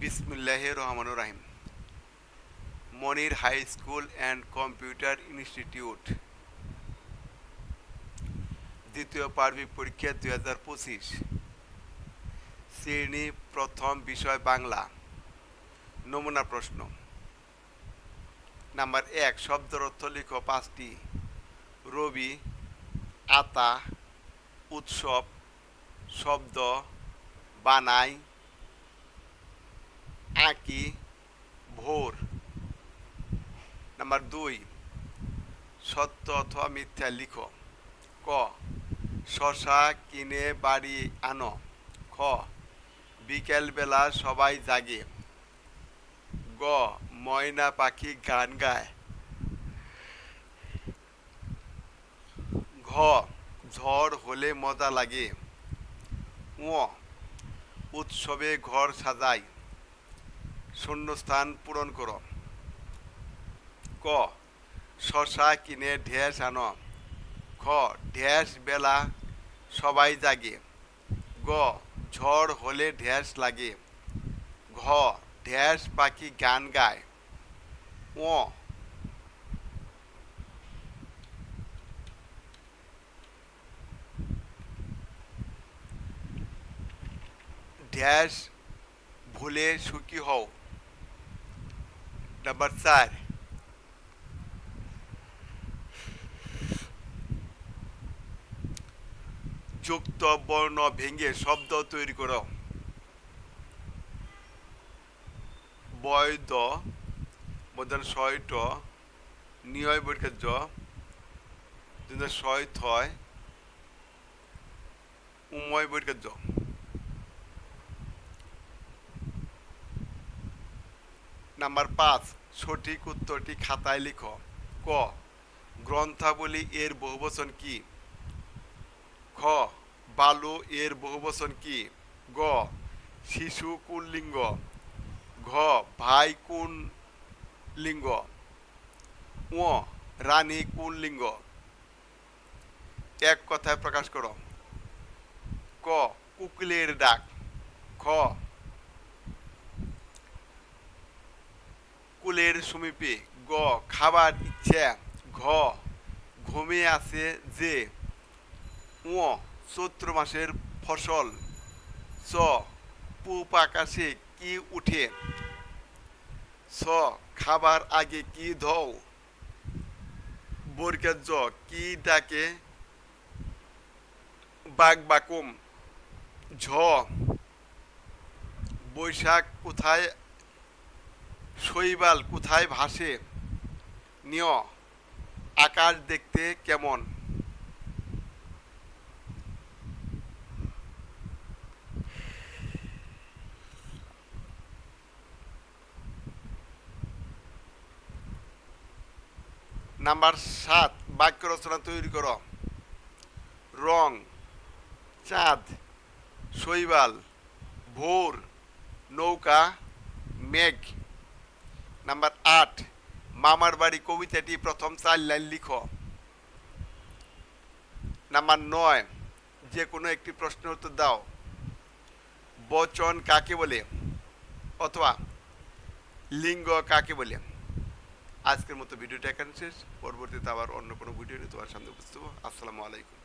বিসমুল্লাহ রহমানুর রাহিম। Monir high school and computer institute. দ্বিতীয় পার্বিক পরীক্ষা দুই হাজার পঁচিশ। শ্রেণি প্রথম বিষয় বাংলা। নমুনা প্রশ্ন। নাম্বার এক, শব্দের অর্থ লিখো পাঁচটি। রবি, আতা, উৎসব, শব্দ, বানাই আঁকি ভোর। নাম্বার দুই, সত্য অথবা মিথ্যা লিখো। ক, শশা কিনে বাড়ি আনো। খ, বিকেলবেলা সবাই জাগে। গ, ময়না পাখি গান গায়। ঘ, ঝড় হলে মজা লাগে। ও উৎসবে ঘর সাজাই। শূন্যস্থান পূরণ করো। ক শশা কিনে ঢেস আনো। খ, ঢেস বেলা সবাই জাগে। গ, ঝড় হলে ঢেস লাগে। ঘ, ঢেস পাখি গান গায়। ও ঢ্যাস ভুলে সুখী হও। নাম্বার চার যুক্ত বর্ণ ভেঙে শব্দ তৈরি করো। বৈধ মধ্যে ছয়ট নিয় বৈঠকে জ ছয় থয় উময় বৈঠকে জ নাম্বার পাঁচ, সঠিক উত্তরটি খাতায় লিখো। ক, গ্রন্থাবলী এর বহুবচন কি? খ, বালু এর বহুবচন কি? গ, শিশু কোন লিঙ্গ? ঘ, ভাই কোন লিঙ্গ? ও রানী কোন লিঙ্গ? এক কথায় প্রকাশ করো। ক, কুকিলের ডাক। খ কুলের সমীপে গ, খাবার ইচ্ছা, ঘ ঘুমিয়ে আছে যে ও চৈত্র মাসের ফসল, চ, পূব আকাশে কি উঠে, ছ, খাবার আগে কি ধও বর্গের কি ডাকে, বাঘ বাকুম, ঝ, বৈশাখ কোথায় শৈবাল কোথায় ভাসে? নিয়, আকাশ দেখতে কেমন? নাম্বার সাত, বাক্য রচনা তৈরি করো। রং, চাঁদ, শৈবাল, ভোর, নৌকা, মেঘ। নাম্বার আট, মামার বাড়ি কবিতাটি প্রথম চার লাইন লিখো। নাম্বার নয়, যে কোনো একটি প্রশ্নের উত্তর দাও। বচন কাকে বলে? অথবা লিঙ্গ কাকে বলে? আজকের মতো ভিডিওটা এখানে শেষ। পরবর্তীতে আবার অন্য কোনো ভিডিও নিয়ে তোমার সামনে উপস্থিত আসসালামু আলাইকুম।